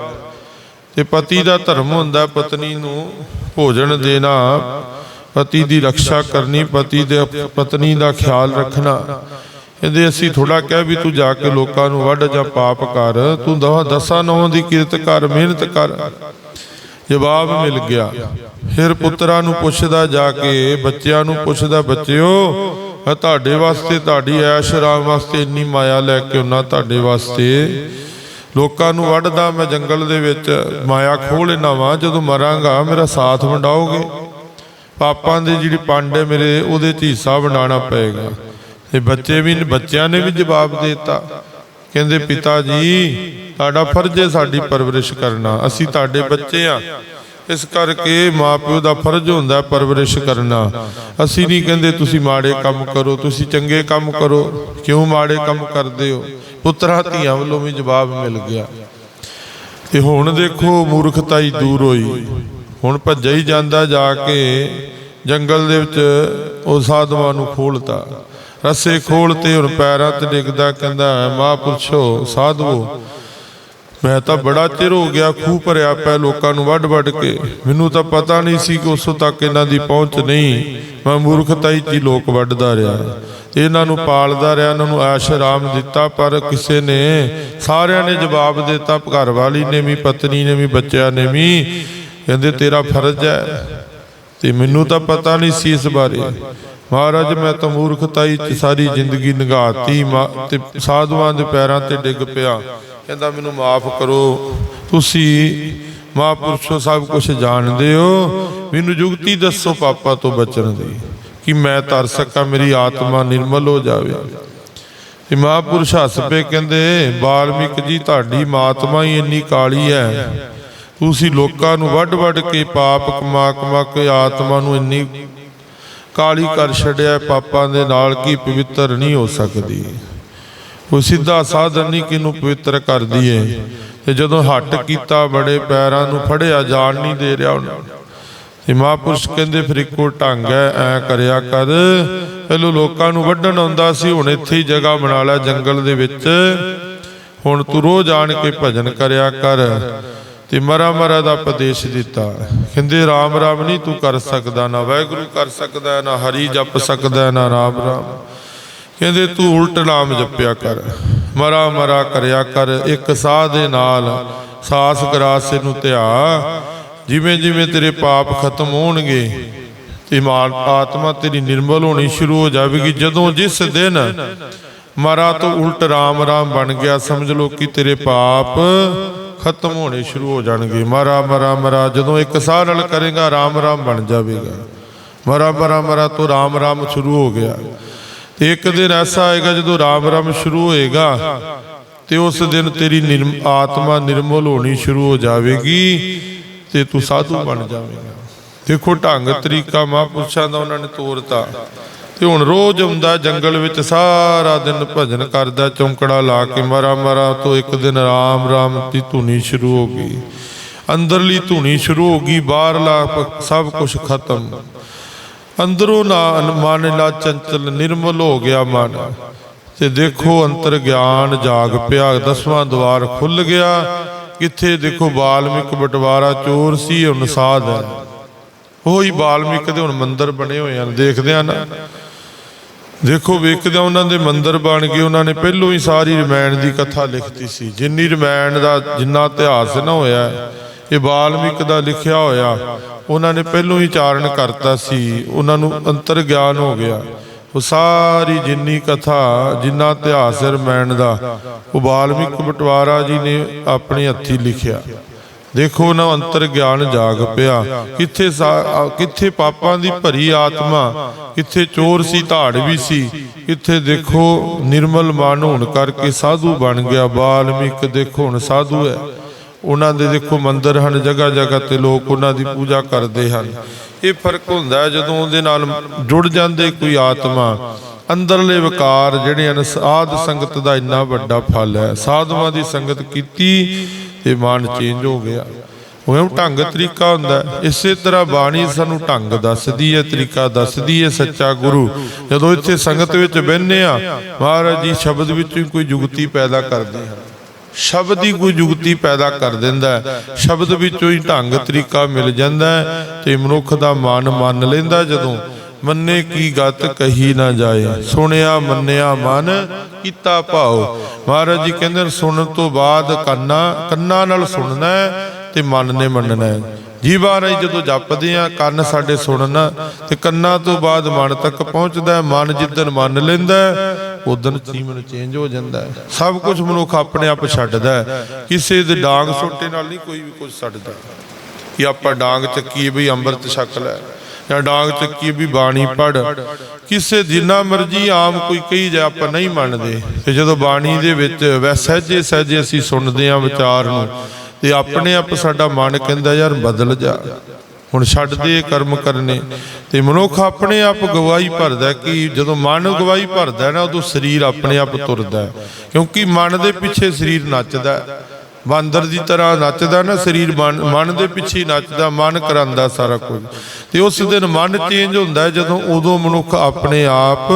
ਤੇ ਪਤੀ ਦਾ ਧਰਮ ਹੁੰਦਾ ਪਤਨੀ ਨੂੰ ਭੋਜਨ ਦੇਣਾ, ਪਤੀ ਦੀ ਰੱਖਿਆ ਕਰਨੀ, ਪਤੀ ਦੇ ਪਤਨੀ ਦਾ ਖਿਆਲ ਰੱਖਣਾ। ਕਹਿੰਦੇ ਅਸੀਂ ਥੋੜਾ ਕਹਿ ਵੀ ਤੂੰ ਜਾ ਕੇ ਲੋਕਾਂ ਨੂੰ ਵੱਢ ਜਾਂ ਪਾਪ ਕਰ, ਤੂੰ ਦਵਾ ਦਸਾਂ ਨੌਂ ਦੀ ਕਿਰਤ ਕਰ, ਮਿਹਨਤ ਕਰ। ਜਵਾਬ ਮਿਲ ਗਿਆ। ਫਿਰ ਪੁੱਤਰਾਂ ਨੂੰ ਪੁੱਛਦਾ ਜਾ ਕੇ, ਬੱਚਿਆਂ ਨੂੰ ਪੁੱਛਦਾ, ਬੱਚਿਓ ਮੈਂ ਤੁਹਾਡੇ ਵਾਸਤੇ ਤੁਹਾਡੀ ਐਸ਼ ਆਰਾਮ ਵਾਸਤੇ ਇੰਨੀ ਮਾਇਆ ਲੈ ਕੇ ਉਹਨਾਂ ਤੁਹਾਡੇ ਵਾਸਤੇ। ਲੋਕਾਂ ਨੂੰ ਵੱਢਦਾ, ਮੈਂ ਜੰਗਲ ਦੇ ਵਿੱਚ ਮਾਇਆ ਖੋਹ ਲੈਣਾ ਵਾਂ, ਜਦੋਂ ਮਰਾਂਗਾ, ਮੇਰਾ ਸਾਥ ਵੰਡਾਓਗੇ? ਪਾਪਾਂ ਦੇ ਜਿਹੜੀ ਪੰਡ ਹੈ ਮੇਰੇ, ਉਹਦੇ ਚ ਹਿੱਸਾ ਵੰਡਾਣਾ ਪਏਗਾ। ਤੇ ਬੱਚੇ ਵੀ, ਬੱਚਿਆਂ ਨੇ ਵੀ ਜਵਾਬ ਦੇ ਦਿੱਤਾ। ਕਹਿੰਦੇ, ਪਿਤਾ ਜੀ, ਤੁਹਾਡਾ ਫਰਜ਼ ਹੈ ਸਾਡੀ ਪਰਵਰਿਸ਼ ਕਰਨਾ। ਅਸੀਂ ਤੁਹਾਡੇ ਬੱਚੇ ਆ। ਇਸ ਕਰਕੇ ਮਾਪਿਓ ਦਾ ਫਰਜ਼ ਹੁੰਦਾ ਪਰਵਰਿਸ਼ ਕਰਨਾ। ਅਸੀਂ ਨਹੀਂ ਕਹਿੰਦੇ, ਤੁਸੀਂ ਮਾੜੇ ਕੰਮ ਕਰੋ, ਤੁਸੀਂ ਚੰਗੇ ਕੰਮ ਕਰੋ। ਕਿਉਂ ਮਾੜੇ ਕੰਮ ਕਰਦੇ ਹੋ? ਪੁੱਤਰਾਂ ਧੀਆਂ ਵੱਲੋਂ ਵੀ ਜਵਾਬ ਮਿਲ ਗਿਆ। ਤੇ ਹੁਣ ਦੇਖੋ ਮੂਰਖਤਾ ਹੀ ਦੂਰ ਹੋਈ। ਹੁਣ ਭੱਜਿਆ ਹੀ ਜਾਂਦਾ ਜਾ ਕੇ ਜੰਗਲ ਦੇ ਵਿੱਚ ਉਹ ਸਾਧੂਆਂ ਨੂੰ ਖੋਲਤਾ। ਰਸੇ ਖੋਲਤੇ, ਹੁਣ ਪੈਰਾਂ ਤੇ ਡਿੱਗਦਾ, ਕਹਿੰਦਾ, ਮਹਾਂਪੁਰਸ਼ੋ ਸਾਧਵੋ ਮੈਂ ਤਾਂ ਬੜਾ ਚਿਰ ਹੋ ਗਿਆ ਖੂਹ ਭਰਿਆ ਪਿਆ ਲੋਕਾਂ ਨੂੰ ਵੱਢ ਵੱਢ ਕੇ। ਮੈਨੂੰ ਤਾਂ ਪਤਾ ਨਹੀਂ ਸੀ ਕਿ ਉਸੋਂ ਤੱਕ ਇਹਨਾਂ ਦੀ ਪਹੁੰਚ ਨਹੀਂ। ਮੈਂ ਮੂਰਖਤਾ ਹੀ 'ਚ ਹੀ ਲੋਕ ਵੱਢਦਾ ਰਿਹਾ। ਇਹਨਾਂ ਨੂੰ ਪਾਲਦਾ ਰਿਹਾ, ਇਹਨਾਂ ਨੂੰ ਆਸ਼ਰਾਮ ਦਿੱਤਾ, ਪਰ ਕਿਸੇ ਨੇ ਸਾਰਿਆਂ ਨੇ ਜਵਾਬ ਦਿੱਤਾ, ਘਰ ਵਾਲੀ ਨੇ ਵੀ, ਪਤਨੀ ਨੇ ਵੀ, ਬੱਚਿਆਂ ਨੇ ਵੀ। ਕਹਿੰਦੇ, ਤੇਰਾ ਫਰਜ਼ ਹੈ। ਤੇ ਮੈਨੂੰ ਤਾਂ ਪਤਾ ਨਹੀਂ ਸੀ ਇਸ ਬਾਰੇ। ਮਹਾਰਾਜ, ਮੈਂ ਤਾਂ ਮੂਰਖਤਾਈ ਚ ਸਾਰੀ ਜ਼ਿੰਦਗੀ ਨਿਗਾਤੀ। ਤੇ ਸਾਧੂਆਂ ਦੇ ਪੈਰਾਂ ਤੇ ਡਿੱਗ ਪਿਆ। ਕਹਿੰਦਾ ਮੈਨੂੰ ਮਾਫ ਕਰੋ। ਤੁਸੀਂ ਮਹਾਂਪੁਰਸ਼ੋ ਸਭ ਕੁਝ ਜਾਣਦੇ ਹੋ। ਮੈਨੂੰ ਜੁਗਤੀ ਦੱਸੋ ਪਾਪਾ ਤੋਂ ਬਚਣ ਦੀ ਕਿ ਮੈਂ ਤਰ ਸਕਾਂ, ਮੇਰੀ ਆਤਮਾ ਨਿਰਮਲ ਹੋ ਜਾਵੇ। ਤੇ ਮਹਾਂਪੁਰਸ਼ ਹੱਸ ਪਏ ਕਹਿੰਦੇ, ਬਾਲਮਿਕ ਜੀ, ਤੁਹਾਡੀ ਮਾਤਮਾ ਹੀ ਇੰਨੀ ਕਾਲੀ ਹੈ। ਤੁਸੀਂ ਲੋਕਾਂ ਨੂੰ ਵੱਢ ਵੱਢ ਕੇ ਪਾਪ ਕਮਾ ਕਮਾ ਕੇ ਆਤਮਾ ਨੂੰ ਇੰਨੀ ਕਾਲੀ ਕਰ ਛੱਡਿਆ, ਪਾਪਾਂ ਦੇ ਨਾਲ ਕੀ ਪਵਿੱਤਰ ਨਹੀਂ ਹੋ ਸਕਦੀ। ਉਹ ਸਿੱਧਾ ਸਾਧਨ ਨਹੀਂ ਕਿਨੂੰ ਪਵਿੱਤਰ ਕਰਦੀ ਏ ਤੇ ਜਦੋਂ ਹੱਟ ਕੀਤਾ, ਬੜੇ ਪੈਰਾਂ ਨੂੰ ਫੜਿਆ ਜਾਣ ਨਹੀਂ ਦੇ ਰਿਹਾ ਉਹਨਾਂ। ਤੇ ਮਹਾਂਪੁਰਸ਼ ਕਹਿੰਦੇ, ਫਿਰ ਇੱਕੋ ਢੰਗ ਹੈ, ਐ ਕਰਿਆ ਕਰ। ਪਹਿਲੋਂ ਲੋਕਾਂ ਨੂੰ ਵੱਢਣ ਆਉਂਦਾ ਸੀ, ਹੁਣ ਇੱਥੇ ਹੀ ਜਗ੍ਹਾ ਬਣਾ ਲੈ ਜੰਗਲ ਦੇ ਵਿੱਚ। ਹੁਣ ਤੂੰ ਰੋਜ਼ ਆਣ ਕੇ ਭਜਨ ਕਰਿਆ ਕਰ। ਤੇ ਮਰਾ ਮਰਾ ਦਾ ਉਪਦੇਸ਼ ਦਿੱਤਾ। ਕਹਿੰਦੇ, ਰਾਮ ਰਾਮ, ਨਹੀਂ ਤੂੰ ਕਰ ਸਕਦਾ, ਨਾ ਵਾਹਿਗੁਰੂ ਕਰ ਸਕਦਾ, ਨਾ ਹਰੀ ਜਪ ਸਕਦਾ, ਨਾ ਰਾਮ ਰਾਮ। ਕਹਿੰਦੇ ਤੂੰ ਉਲਟ ਨਾਮ ਜਪਿਆ ਕਰ। ਮਰਾ ਮਰਾ ਕਰਿਆ ਕਰ, ਇੱਕ ਸਾਹ ਦੇ ਨਾਲ ਸਾਸ ਗਰਾਸੇ ਨੂੰ ਧਿਆ। ਜਿਵੇਂ ਜਿਵੇਂ ਤੇਰੇ ਪਾਪ ਖਤਮ ਹੋਣਗੇ, ਤੇ ਆਤਮਾ ਤੇਰੀ ਨਿਰਮਲ ਹੋਣੀ ਸ਼ੁਰੂ ਹੋ ਜਾਵੇਗੀ। ਜਦੋਂ ਜਿਸ ਦਿਨ ਮਰਾ ਤੋਂ ਉਲਟ ਰਾਮ ਰਾਮ ਬਣ ਗਿਆ, ਸਮਝ ਲੋ ਕਿ ਤੇਰੇ ਪਾਪ ਖਤਮ ਹੋਣੇ ਸ਼ੁਰੂ ਹੋ ਜਾਣਗੇ। ਮਰਾ ਮਰਾ ਮਰਾ, ਜਦੋਂ ਇੱਕ ਸਾਹ ਨਾਲ ਕਰੇਗਾ, ਰਾਮ ਰਾਮ ਬਣ ਜਾਵੇਗਾ। ਮਰਾ ਮਰਾ ਮਰਾ ਤੋਂ ਰਾਮ ਰਾਮ ਸ਼ੁਰੂ ਹੋ ਗਿਆ। ਇੱਕ ਦਿਨ ਐਸਾ ਆਏਗਾ ਜਦੋਂ ਰਾਮ ਰਾਮ ਸ਼ੁਰੂ ਹੋਏਗਾ ਤੇ ਉਸ ਦਿਨ ਤੇਰੀ ਨਿਰਮ ਆਤਮਾ ਨਿਰਮਲ ਹੋਣੀ ਸ਼ੁਰੂ ਹੋ ਜਾਵੇਗੀ ਤੇ ਤੂੰ ਸਾਧੂ ਬਣ ਜਾਵੇਂਗਾ। ਦੇਖੋ ਢੰਗ ਤਰੀਕਾ ਮਹਾਂਪੁਰਸ਼ਾਂ ਦਾ ਉਹਨਾਂ ਨੇ ਤੋਰਤਾ। ਤੇ ਹੁਣ ਰੋਜ਼ ਆਉਂਦਾ ਜੰਗਲ ਵਿੱਚ ਸਾਰਾ ਦਿਨ ਭਜਨ ਕਰਦਾ, ਚੌਂਕੜਾ ਲਾ ਕੇ ਮਰਾ ਮਰਾ ਤੋਂ ਇੱਕ ਦਿਨ ਰਾਮ ਰਾਮ ਦੀ ਧੁਨੀ ਸ਼ੁਰੂ ਹੋ ਗਈ। ਅੰਦਰਲੀ ਧੁਨੀ ਸ਼ੁਰੂ ਹੋ ਗਈ, ਬਾਹਰਲਾ ਸਭ ਕੁਝ ਖਤਮ। ਅੰਦਰੋਂ ਨਾ ਮਨ ਲਾ ਚੰਚਲ, ਨਿਰਮਲ ਹੋ ਗਿਆ ਮਨ। ਤੇ ਦੇਖੋ ਅੰਤਰ ਗਿਆਨ ਜਾਗ ਪਿਆ, ਦਸਵਾਂ ਦਵਾਰ ਖੁੱਲ ਗਿਆ। ਕਿੱਥੇ ਦੇਖੋ ਬਾਲਮਿਕ ਬਟਵਾਰਾ ਚੋਰ ਸੀ, ਹੁਣ ਹੈ। ਉਹੀ ਬਾਲਮਿਕ ਦੇ ਹੁਣ ਮੰਦਿਰ ਬਣੇ ਹੋਏ ਹਨ, ਦੇਖਦੇ ਆ ਨਾ। ਦੇਖੋ ਵੇਖਦੇ ਉਹਨਾਂ ਦੇ ਮੰਦਰ ਬਣ ਗਏ, ਉਹਨਾਂ ਨੇ ਪਹਿਲੋਂ ਹੀ ਸਾਰੀ ਰਮਾਇਣ ਦੀ ਕਥਾ ਲਿਖਤੀ ਸੀ। ਜਿੰਨੀ ਰਮਾਇਣ ਦਾ ਜਿੰਨਾ ਇਤਿਹਾਸ ਨਾ ਹੋਇਆ, ਇਹ ਬਾਲਮਿਕ ਦਾ ਲਿਖਿਆ ਹੋਇਆ ਉਹਨਾਂ ਨੇ ਪਹਿਲੋਂ ਹੀ ਚਾਰਨ ਕਰਤਾ ਸੀ। ਉਹਨਾਂ ਨੂੰ ਅੰਤਰ ਗਿਆਨ ਹੋ ਗਿਆ। ਉਹ ਸਾਰੀ ਜਿੰਨੀ ਕਥਾ, ਜਿੰਨਾ ਇਤਿਹਾਸ ਹੈ ਰਮਾਇਣ ਦਾ, ਉਹ ਬਾਲਮਿਕ ਬਟਵਾਰਾ ਜੀ ਨੇ ਆਪਣੇ ਹੱਥੀ ਲਿਖਿਆ। ਦੇਖੋ ਨਾ ਅੰਤਰ ਗਿਆਨ ਜਾਗ ਪਿਆ। ਕਿੱਥੇ ਸਾ- ਆ- ਕਿੱਥੇ ਪਾਪਾਂ ਦੀ ਭਰੀ ਆਤਮਾ, ਕਿੱਥੇ ਚੋਰ ਸੀ, ਧਾੜ ਵੀ ਸੀ। ਕਿੱਥੇ ਦੇਖੋ ਨਿਰਮਲ ਮਨ ਹੋਣ ਕਰਕੇ ਸਾਧੂ ਬਣ ਗਿਆ। ਬਾਲਮਿਕ ਦੇਖੋ ਹੁਣ ਸਾਧੂ ਹੈ। ਉਹਨਾਂ ਦੇ ਦੇਖੋ ਮੰਦਰ ਹਨ, ਜਗ੍ਹਾ ਜਗ੍ਹਾ ਤੇ ਲੋਕ ਉਹਨਾਂ ਦੀ ਪੂਜਾ ਕਰਦੇ ਹਨ। ਇਹ ਫ਼ਰਕ ਹੁੰਦਾ ਹੈ ਜਦੋਂ ਉਹਦੇ ਨਾਲ ਜੁੜ ਜਾਂਦੇ ਕੋਈ ਆਤਮਾ। ਅੰਦਰਲੇ ਵਿਕਾਰ ਜਿਹੜੇ ਹਨ, ਸਾਧ ਸੰਗਤ ਦਾ ਇੰਨਾ ਵੱਡਾ ਫਲ ਹੈ। ਸਾਧੂਆਂ ਦੀ ਸੰਗਤ ਕੀਤੀ ਤੇ ਮਨ ਚੇਂਜ ਹੋ ਗਿਆ। ਉਹ ਢੰਗ ਤਰੀਕਾ ਹੁੰਦਾ ਇਸੇ ਤਰ੍ਹਾਂ ਬਾਣੀ ਸਾਨੂੰ ਢੰਗ ਦੱਸਦੀ ਹੈ, ਤਰੀਕਾ ਦੱਸਦੀ ਹੈ ਸੱਚਾ ਗੁਰੂ। ਜਦੋਂ ਇੱਥੇ ਸੰਗਤ ਵਿੱਚ ਬਹਿੰਦੇ ਆ ਮਹਾਰਾਜ ਜੀ ਸ਼ਬਦ ਵਿੱਚ ਹੀ ਕੋਈ ਜੁਗਤੀ ਪੈਦਾ ਕਰਦੇ ਹਨ। ਸ਼ਬਦ ਹੀ ਕੋਈ ਜੁਗਤੀ ਪੈਦਾ ਕਰ ਦਿੰਦਾ ਹੈ। ਸ਼ਬਦ ਵਿੱਚੋਂ ਹੀ ਢੰਗ ਤਰੀਕਾ ਮਿਲ ਜਾਂਦਾ ਹੈ ਤੇ ਮਨੁੱਖ ਦਾ ਮਨ ਮੰਨ ਲੈਂਦਾ ਜਦੋਂ ਮੰਨੇ ਕੀ ਗਤ ਕਹੀ ਨਾ ਜਾਏ। ਸੁਣਿਆ ਮੰਨਿਆ ਮਨ ਕੀਤਾ ਭਾਉ। ਮਹਾਰਾਜ ਜੀ ਕਹਿੰਦੇ ਨੇ, ਸੁਣਨ ਤੋਂ ਬਾਅਦ ਕੰਨਾਂ ਕੰਨਾਂ ਨਾਲ ਸੁਣਨਾ ਹੈ ਤੇ ਮਨ ਨੇ ਮੰਨਣਾ ਹੈ। ਜੀਵਾਂ ਰਾਹੀਂ ਜਦੋਂ ਜਪਦੇ ਆ ਕੰਨ ਸਾਡੇ ਸੁਣਨ ਤੇ ਕੰਨਾਂ ਤੋਂ ਬਾਅਦ ਮਨ ਤੱਕ ਪਹੁੰਚਦਾ ਮਨ ਜਿੱਦਨ ਮੰਨ ਲੈਂਦਾ ਉਦੋਂ ਜੀਵਨ ਚੇਂਜ ਹੋ ਜਾਂਦਾ ਸਭ ਕੁਝ ਮਨੁੱਖ ਆਪਣੇ ਆਪ ਛੱਡਦਾ ਕਿਸੇ ਦੇ ਡਾਂਗ ਸੋਟੇ ਨਾਲ ਨਹੀਂ ਕੋਈ ਵੀ ਕੁਝ ਛੱਡਦਾ। ਕਿ ਆਪਾਂ ਡਾਂਗ ਚੱਕੀਏ ਵੀ ਅੰਮ੍ਰਿਤ ਛਕ ਲੈ ਜਾਂ ਡਾਂਗ ਚੱਕੀਏ ਵੀ ਬਾਣੀ ਪੜ ਕਿਸੇ ਜਿੰਨਾ ਮਰਜ਼ੀ ਆਮ ਕੋਈ ਕਹੀ ਜਾ ਆਪਾਂ ਨਹੀਂ ਮੰਨਦੇ। ਤੇ ਜਦੋਂ ਬਾਣੀ ਦੇ ਵਿੱਚ ਵੈ ਸਹਿਜੇ ਸਹਿਜੇ ਅਸੀਂ ਸੁਣਦੇ ਆ ਵਿਚਾਰ ਨੂੰ ਤੇ ਆਪਣੇ ਆਪ ਸਾਡਾ ਮਨ ਕਹਿੰਦਾ, ਯਾਰ, ਬਦਲ ਜਾ। ਹੁਣ ਛੱਡ ਦੇ ਕਰਮ ਕਰਨੇ। ਤੇ ਮਨੁੱਖ ਆਪਣੇ ਆਪ ਗਵਾਹੀ ਭਰਦਾ ਕਿ ਜਦੋਂ ਮਨ ਗਵਾਹੀ ਭਰਦਾ ਨਾ, ਉਦੋਂ ਸਰੀਰ ਆਪਣੇ ਆਪ ਤੁਰਦਾ ਕਿਉਂਕਿ ਮਨ ਦੇ ਪਿੱਛੇ ਸਰੀਰ ਨੱਚਦਾ ਬਾਂਦਰ ਦੀ ਤਰ੍ਹਾਂ ਨੱਚਦਾ ਨਾ ਸਰੀਰ, ਮਨ ਮਨ ਦੇ ਪਿੱਛੇ ਨੱਚਦਾ, ਮਨ ਕਰਾਂਦਾ ਸਾਰਾ ਕੁਝ। ਤੇ ਉਸ ਦਿਨ ਮਨ ਚੇਂਜ ਹੁੰਦਾ ਜਦੋਂ ਉਦੋਂ ਮਨੁੱਖ ਆਪਣੇ ਆਪ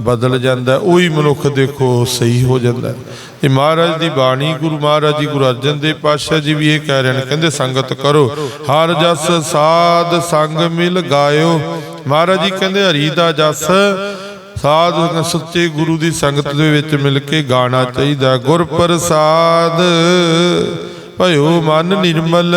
ਬਦਲ ਜਾਂਦਾ ਉਹੀ ਮਨੁੱਖ ਦੇਖੋ ਸਹੀ ਹੋ ਜਾਂਦਾ ਹੈ। ਤੇ ਮਹਾਰਾਜ ਦੀ ਬਾਣੀ, ਗੁਰੂ ਮਹਾਰਾਜ ਜੀ, ਗੁਰੂ ਅਰਜਨ ਦੇਵ ਪਾਤਸ਼ਾਹ ਜੀ ਵੀ ਇਹ ਕਹਿ ਰਹੇ ਨੇ, ਕਹਿੰਦੇ ਸੰਗਤ ਕਰੋ, ਹਰ ਜਸ ਸਾਧ ਸੰਗ ਮਿਲ ਗਾਇਓ ਮਹਾਰਾਜ ਜੀ ਕਹਿੰਦੇ, ਹਰੀ ਦਾ ਜਸ, ਸਾਧ ਸੱਚੇ ਗੁਰੂ ਦੀ ਸੰਗਤ ਦੇ ਵਿੱਚ ਮਿਲ ਕੇ ਗਾਣਾ ਚਾਹੀਦਾ ਗੁਰ ਪ੍ਰਸਾਦ, ਭਇਓ ਮਨ ਨਿਰਮਲ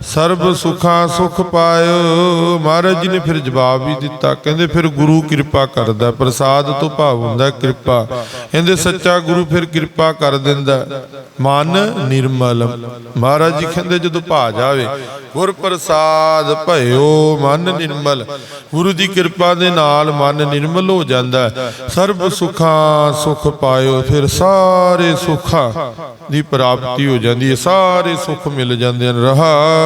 ਸਰਬ ਸੁਖਾਂ ਸੁਖ ਪਾਇਓ। ਮਹਾਰਾਜ ਜੀ ਨੇ ਫਿਰ ਜਵਾਬ ਵੀ ਦਿੱਤਾ। ਕਹਿੰਦੇ ਫਿਰ ਗੁਰੂ ਕਿਰਪਾ ਕਰਦਾ। ਪ੍ਰਸਾਦ ਤੋਂ ਭਾਵ ਹੁੰਦਾ ਕਿਰਪਾ। ਕਹਿੰਦੇ ਸੱਚਾ ਗੁਰੂ ਫਿਰ ਕਿਰਪਾ ਕਰ ਦਿੰਦਾ। ਮਨ ਨਿਰਮਲ। ਮਹਾਰਾਜ ਜੀ ਕਹਿੰਦੇ ਜਦੋਂ ਭਾ ਜਾਵੇ ਗੁਰ ਪ੍ਰਸਾਦ ਭਇਓ, ਮਨ ਨਿਰਮਲ। ਗੁਰੂ ਦੀ ਕਿਰਪਾ ਦੇ ਨਾਲ ਮਨ ਨਿਰਮਲ ਹੋ ਜਾਂਦਾ। ਸਰਬ ਸੁਖਾਂ ਸੁਖ ਪਾਇਓ। ਫਿਰ ਸਾਰੇ ਸੁਖਾਂ ਦੀ ਪ੍ਰਾਪਤੀ ਹੋ ਜਾਂਦੀ ਹੈ। ਸਾਰੇ ਸੁੱਖ ਮਿਲ ਜਾਂਦੇ ਹਨ। ਰਹਾਉ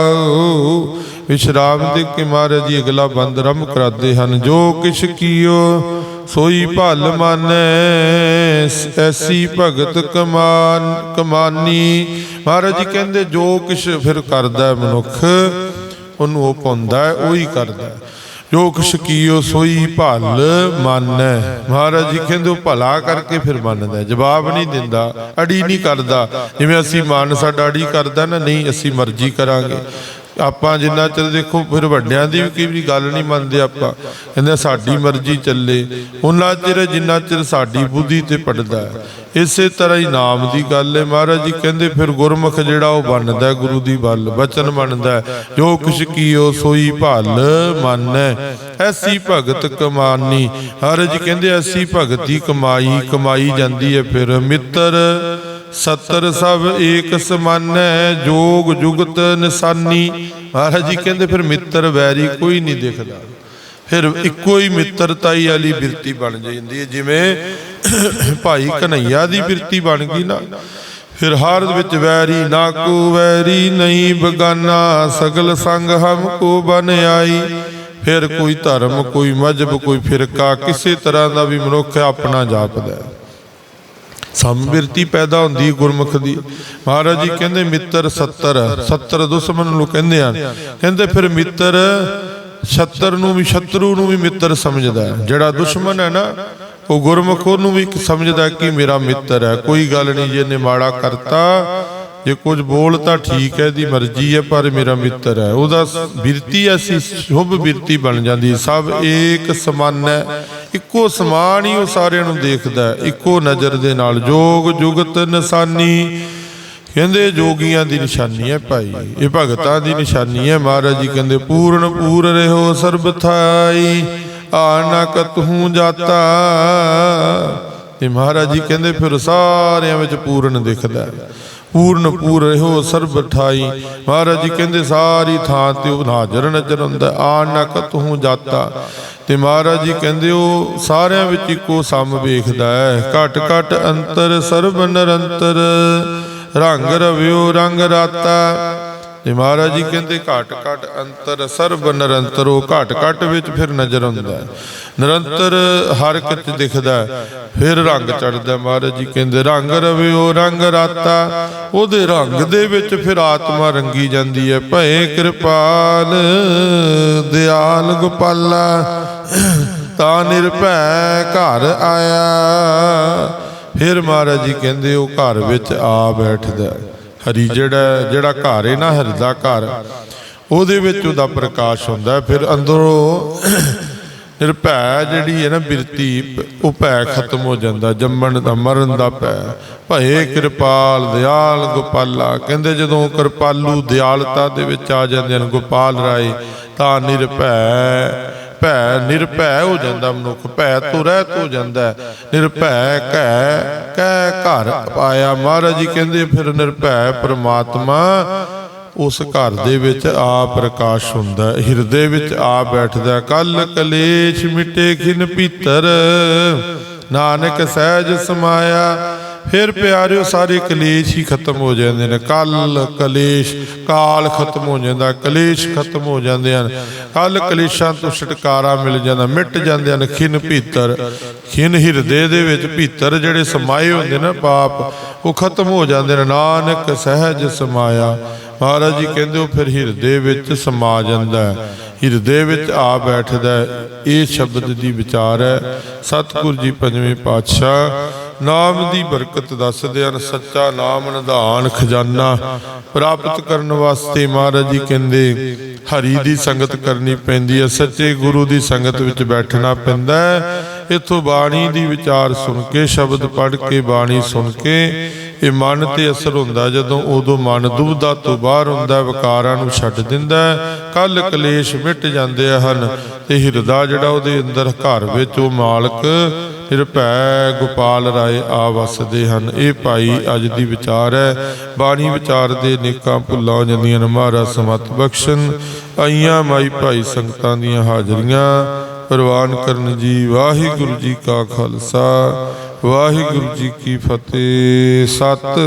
ਵਿਸ਼ਰਾਮ ਦੇ ਕੇ ਮਹਾਰਾਜ ਜੀ ਅਗਲਾ ਬੰਦ ਰਮ ਕਰਾਦੇ ਹਨ। ਜੋ ਕਿਛ ਕੀਓ, ਸੋਈ ਭਲ ਮਾਨੈ, ਐਸੀ ਭਗਤ ਕਮਾਨ, ਕਮਾਨੀ। ਮਹਾਰਾਜ ਜੀ ਕਹਿੰਦੇ, ਜੋ ਕਿਛ ਫਿਰ ਕਰਦਾ ਮਨੁੱਖ, ਉਹਨੂੰ ਉਹ ਪਾਉਂਦਾ ਹੈ, ਉਹੀ ਕਰਦਾ ਹੈ। ਜੋ ਕੁਛ ਕੀਓ ਸੋਈ ਭਲ ਮੰਨੈ। ਮਹਾਰਾਜ ਜੀ ਕਹਿੰਦੇ, ਉਹ ਭਲਾ ਕਰਕੇ ਫਿਰ ਮੰਨਦਾ ਜਵਾਬ ਨਹੀਂ ਦਿੰਦਾ, ਅੜੀ ਨਹੀਂ ਕਰਦਾ। ਜਿਵੇਂ ਅਸੀਂ ਮਨ ਸਾਡਾ ਅੜੀ ਕਰਦਾ ਨਾ, ਨਹੀਂ, ਅਸੀਂ ਮਰਜ਼ੀ ਕਰਾਂਗੇ। ਆਪਾਂ ਜਿੰਨਾ ਚਿਰ ਦੇਖੋ, ਫਿਰ ਵੱਡਿਆਂ ਦੀ ਵੀ ਕਈ ਵੀ ਗੱਲ ਨਹੀਂ ਮੰਨਦੇ ਆਪਾਂ। ਕਹਿੰਦੇ ਸਾਡੀ ਮਰਜ਼ੀ ਚੱਲੇ। ਉਹਨਾਂ ਚਿਰ, ਜਿੰਨਾ ਚਿਰ ਸਾਡੀ ਬੁੱਧੀ ਤੇ ਪੜਦਾ ਇਸੇ ਤਰ੍ਹਾਂ ਹੀ ਨਾਮ ਦੀ ਗੱਲ ਹੈ। ਮਹਾਰਾਜ ਜੀ ਕਹਿੰਦੇ, ਫਿਰ ਗੁਰਮੁਖ ਜਿਹੜਾ ਉਹ ਬਣਦਾ ਗੁਰੂ ਦੀ ਵੱਲ ਬਚਨ ਬਣਦਾ ਜੋ ਕੁਛ ਕੀਓ, ਸੋਈ ਭਲ ਮੰਨੈ। ਐਸੀ ਭਗਤ ਕਮਾਨੀ। ਹਰ ਜੀ ਕਹਿੰਦੇ, ਐਸੀ ਭਗਤੀ ਕਮਾਈ ਕਮਾਈ ਜਾਂਦੀ ਹੈ ਫਿਰ ਮਿੱਤਰ। ਸਤਰ ਸਭ ਏਕ ਸਮਾਨੈ, ਜੋਗ ਜੁਗਤ ਨਿਸ਼ਾਨੀ। ਮਹਾਰਾਜ ਜੀ ਕਹਿੰਦੇ, ਫਿਰ ਮਿੱਤਰ ਵੈਰੀ ਕੋਈ ਨਹੀਂ ਦਿਖਦਾ। ਫਿਰ ਇੱਕੋ ਹੀ ਮਿੱਤਰਤਾਈ ਵਾਲੀ ਬਿਰਤੀ ਬਣ ਜਾਂਦੀ ਹੈ। ਜਿਵੇਂ ਭਾਈ ਕਨਈਆ ਦੀ ਬਿਰਤੀ ਬਣ ਗਈ ਨਾ, ਫਿਰ ਹਰ ਵਿੱਚ ਵੈਰੀ ਨਾ ਕੋ ਵੈਰੀ ਨਹੀਂ ਬਗਾਨਾ। ਸਗਲ ਸੰਗ ਹਮ ਕੋ ਬਨ ਆਈ। ਫਿਰ ਕੋਈ ਧਰਮ, ਕੋਈ ਮਜਬ, ਕੋਈ ਫਿਰਕਾ, ਕਿਸੇ ਤਰ੍ਹਾਂ ਦਾ ਵੀ ਮਨੁੱਖ ਆਪਣਾ ਜਾਪਦਾ ਹੈ। ਸਮਬਿਰਤੀ ਪੈਦਾ ਹੁੰਦੀ ਗੁਰਮੁਖ ਦੀ। ਮਹਾਰਾਜ ਜੀ ਕਹਿੰਦੇ, ਮਿੱਤਰ 70 70 ਦੁਸ਼ਮਣ ਨੂੰ ਕਹਿੰਦੇ ਆ। ਕਹਿੰਦੇ ਫਿਰ ਮਿੱਤਰ 76 ਨੂੰ ਵੀ ਸ਼ਤਰੂ ਨੂੰ ਵੀ ਮਿੱਤਰ ਸਮਝਦਾ ਹੈ। ਜਿਹੜਾ ਦੁਸ਼ਮਣ ਹੈ ਨਾ, ਉਹ ਗੁਰਮੁਖ ਉਹਨੂੰ ਵੀ ਸਮਝਦਾ ਕਿ ਮੇਰਾ ਮਿੱਤਰ ਹੈ। ਕੋਈ ਗੱਲ ਨਹੀਂ, ਜੇ ਇਹਨੇ ਮਾੜਾ ਕਰਤਾ, ਜੇ ਕੁਝ ਬੋਲ ਤਾਂ ਠੀਕ ਹੈ ਦੀ ਮਰਜ਼ੀ ਹੈ, ਪਰ ਮੇਰਾ ਮਿੱਤਰ ਹੈ। ਉਹਦਾ ਬਿਰਤੀ ਐਸੀ ਸ਼ੁਭ ਬਿਰਤੀ ਬਣ ਜਾਂਦੀ ਸਭ ਏਕ ਸਮਾਨ ਹੈ। ਇੱਕੋ ਸਮਾਨ ਹੀ ਉਹ ਸਾਰਿਆਂ ਨੂੰ ਦੇਖਦਾ ਇੱਕੋ ਨਜ਼ਰ ਦੇ ਨਾਲ, ਜੋਗ ਜੁਗਤ ਨਿਸ਼ਾਨੀ। ਕਹਿੰਦੇ ਜੋਗੀਆਂ ਦੀ ਨਿਸ਼ਾਨੀ ਹੈ ਭਾਈ, ਇਹ ਭਗਤਾਂ ਦੀ ਨਿਸ਼ਾਨੀ ਹੈ ਮਹਾਰਾਜ ਜੀ, ਕਹਿੰਦੇ ਪੂਰਨ ਪੂਰ ਰਹੋ ਸਰਬ ਥਾਈ ਆਨਾ ਕਤਹੂ ਜਾਤਾ। ਤੇ ਮਹਾਰਾਜ ਜੀ ਕਹਿੰਦੇ ਫਿਰ ਸਾਰਿਆਂ ਵਿੱਚ ਪੂਰਨ ਦਿਖਦਾ ਪੂਰਨ ਪੂਰ ਰਹੋ ਸਰਬ ਠਾਈ। ਮਹਾਰਾਜ ਜੀ ਕਹਿੰਦੇ, ਸਾਰੀ ਥਾਂ ਤੇ ਉਹ ਹਾਜ਼ਰ ਨਜ਼ਰ ਹੁੰਦਾ ਆਨਾ ਕਤਹੂ ਜਾਤਾ। ਤੇ ਮਹਾਰਾਜ ਜੀ ਕਹਿੰਦੇ, ਉਹ ਸਾਰਿਆਂ ਵਿੱਚ ਇੱਕੋ ਸਮ ਵੇਖਦਾ ਹੈ। ਘਟ ਘਟ ਅੰਤਰ ਸਰਬ ਨਿਰੰਤਰ। ਰੰਗ ਰਵਿਓ, ਰੰਗ ਰਾਤਾ। ਤੇ ਮਹਾਰਾਜ ਜੀ ਕਹਿੰਦੇ ਘਟ ਘਟ ਅੰਤਰ ਸਰਬ ਨਿਰੰਤਰ, ਉਹ ਘਟ ਘਟ ਵਿੱਚ ਫਿਰ ਨਜ਼ਰ ਆਉਂਦਾ ਨਿਰੰਤਰ ਹਰ ਇੱਕ ਦਿਖਦਾ ਫਿਰ ਰੰਗ ਚੜਦਾ ਮਹਾਰਾਜ ਜੀ ਕਹਿੰਦੇ, ਰੰਗ ਰਵੇ ਉਹ ਰੰਗ ਰਾਤਾ। ਉਹਦੇ ਰੰਗ ਦੇ ਵਿੱਚ ਫਿਰ ਆਤਮਾ ਰੰਗੀ ਜਾਂਦੀ ਹੈ। ਭਏ ਕਿਰਪਾਲ, ਦਿਆਲ ਗੋਪਾਲਾ, ਤਾਂ ਨਿਰਭੈ ਘਰ ਆਇਆ। ਫਿਰ ਮਹਾਰਾਜ ਜੀ ਕਹਿੰਦੇ, ਉਹ ਘਰ ਵਿੱਚ ਆ ਬੈਠਦਾ ਹਰੀ ਜਿਹੜਾ ਜਿਹੜਾ ਘਰ ਹੈ ਨਾ, ਹਰੀ ਦਾ ਘਰ, ਉਹਦੇ ਵਿੱਚ ਉਹਦਾ ਪ੍ਰਕਾਸ਼ ਹੁੰਦਾ ਫਿਰ ਅੰਦਰੋਂ ਨਿਰਭੈ ਜਿਹੜੀ ਹੈ ਨਾ ਬਿਰਤੀ, ਉਹ ਭੈ ਖਤਮ ਹੋ ਜਾਂਦਾ, ਜੰਮਣ ਦਾ, ਮਰਨ ਦਾ ਭੈ। ਭਏ ਕਿਰਪਾਲ, ਦਿਆਲ ਗੋਪਾਲਾ, ਕਹਿੰਦੇ ਜਦੋਂ ਕਿਰਪਾਲੂ ਦਿਆਲਤਾ ਦੇ ਵਿੱਚ ਆ ਜਾਂਦੇ ਹਨ, ਗੋਪਾਲ ਰਾਏ, ਤਾਂ ਨਿਰਭੈ। ਭੈ ਨਿਰਭੈ ਹੋ ਜਾਂਦਾ, ਮਨੁੱਖ ਭੈ ਤੋਂ ਰਹਿਤ ਹੋ। ਜਾਂਦਾ ਨਿਰਭੈ ਕਹਿ ਕਹਿ ਘਰ ਪਾਇਆ ਮਹਾਰਾਜ ਜੀ ਕਹਿੰਦੇ, ਫਿਰ ਨਿਰਭੈ ਪ੍ਰਮਾਤਮਾ ਉਸ ਘਰ ਦੇ ਵਿੱਚ ਆ ਪ੍ਰਕਾਸ਼ ਹੁੰਦਾ ਹਿਰਦੇ ਵਿੱਚ ਆ ਬੈਠਦਾ ਕਲ ਕਲੇਸ਼ ਮਿਟੇ ਖਿਨ ਭੀਤਰ, ਨਾਨਕ ਸਹਿਜ ਸਮਾਇਆ ਫਿਰ ਪਿਆਰਿਓ, ਸਾਰੇ ਕਲੇਸ਼ ਹੀ ਖਤਮ ਹੋ ਜਾਂਦੇ ਨੇ। ਕੱਲ ਕਲੇਸ਼, ਕਾਲ ਖਤਮ ਹੋ ਜਾਂਦਾ, ਕਲੇਸ਼ ਖਤਮ ਹੋ ਜਾਂਦੇ ਹਨ। ਕੱਲ ਕਲੇਸ਼ਾਂ ਤੋਂ ਛੁਟਕਾਰਾ ਮਿਲ ਜਾਂਦਾ, ਮਿਟ ਜਾਂਦੇ ਹਨ। ਖਿਨ ਭੀਤਰ, ਖਿਨ ਹਿਰਦੇ ਦੇ ਵਿੱਚ ਭੀਤਰ ਜਿਹੜੇ ਸਮਾਏ ਹੁੰਦੇ ਨੇ ਪਾਪ, ਉਹ ਖਤਮ ਹੋ ਜਾਂਦੇ ਨੇ। ਨਾਨਕ ਸਹਿਜ ਸਮਾਇਆ। ਮਹਾਰਾਜ ਜੀ ਕਹਿੰਦੇ ਉਹ ਫਿਰ ਹਿਰਦੇ ਵਿੱਚ ਸਮਾ ਜਾਂਦਾ ਹੈ। ਹਿਰਦੇ ਵਿੱਚ ਆ ਬੈਠਦਾ ਇਹ ਸ਼ਬਦ ਦੀ ਵਿਚਾਰ ਹੈ। ਸਤਿਗੁਰ ਜੀ ਪੰਜਵੇਂ ਪਾਤਸ਼ਾਹ ਨਾਮ ਦੀ ਬਰਕਤ ਦੱਸਦੇ ਹਨ, ਸੱਚਾ ਨਾਮ ਨਿਧਾਨ ਖਜ਼ਾਨਾ। ਪ੍ਰਾਪਤ ਕਰਨ ਵਾਸਤੇ ਮਹਾਰਾਜ ਜੀ ਕਹਿੰਦੇ, ਹਰੀ ਦੀ ਸੰਗਤ ਕਰਨੀ ਪੈਂਦੀ ਹੈ, ਸੱਚੇ ਗੁਰੂ ਦੀ ਸੰਗਤ ਵਿੱਚ ਬੈਠਣਾ ਪੈਂਦਾ ਹੈ। ਇਥੋਂ ਬਾਣੀ ਦੀ ਵਿਚਾਰ ਸੁਣ ਕੇ, ਸ਼ਬਦ ਪੜ੍ਹ ਕੇ, ਬਾਣੀ ਸੁਣ ਕੇ, ਇਹ ਮਨ ਤੇ ਅਸਰ ਹੁੰਦਾ ਜਦੋਂ ਉਦੋਂ ਮਨ ਦੁਬਦਾ ਤੋਂ ਬਾਹਰ ਹੁੰਦਾ ਵਿਕਾਰਾਂ ਨੂੰ ਛੱਡ ਦਿੰਦਾ ਕੱਲ ਕਲੇਸ਼ ਮਿਟ ਜਾਂਦੇ ਹਨ। ਤੇ ਹਿਰਦਾ ਜਿਹੜਾ ਉਹਦੇ ਅੰਦਰ ਘਰ ਵਿੱਚ ਉਹ ਮਾਲਕ ਨਿਰਭੈ ਗੋਪਾਲ ਰਾਏ ਆ ਵਸਦੇ ਹਨ। ਇਹ ਭਾਈ ਅੱਜ ਦੀ ਵਿਚਾਰ ਹੈ। ਬਾਣੀ ਵਿਚਾਰ ਦੇ ਨੇਕਾਂ ਭੁੱਲਾਂ ਹੋ ਜਾਂਦੀਆਂ ਨੇ। ਮਹਾਰਾਜ ਸਮਤ ਬਖਸ਼ਣ। ਆਈਆਂ ਮਾਈ ਭਾਈ ਸੰਗਤਾਂ ਦੀਆਂ ਹਾਜ਼ਰੀਆਂ। ਪ੍ਰਵਾਨ ਕਰਨ ਜੀ ਵਾਹਿਗੁਰੂ ਜੀ ਕਾ ਖਾਲਸਾ। ਵਾਹਿਗੁਰੂ ਜੀ ਕੀ ਫਤਿਹ। ਸਤ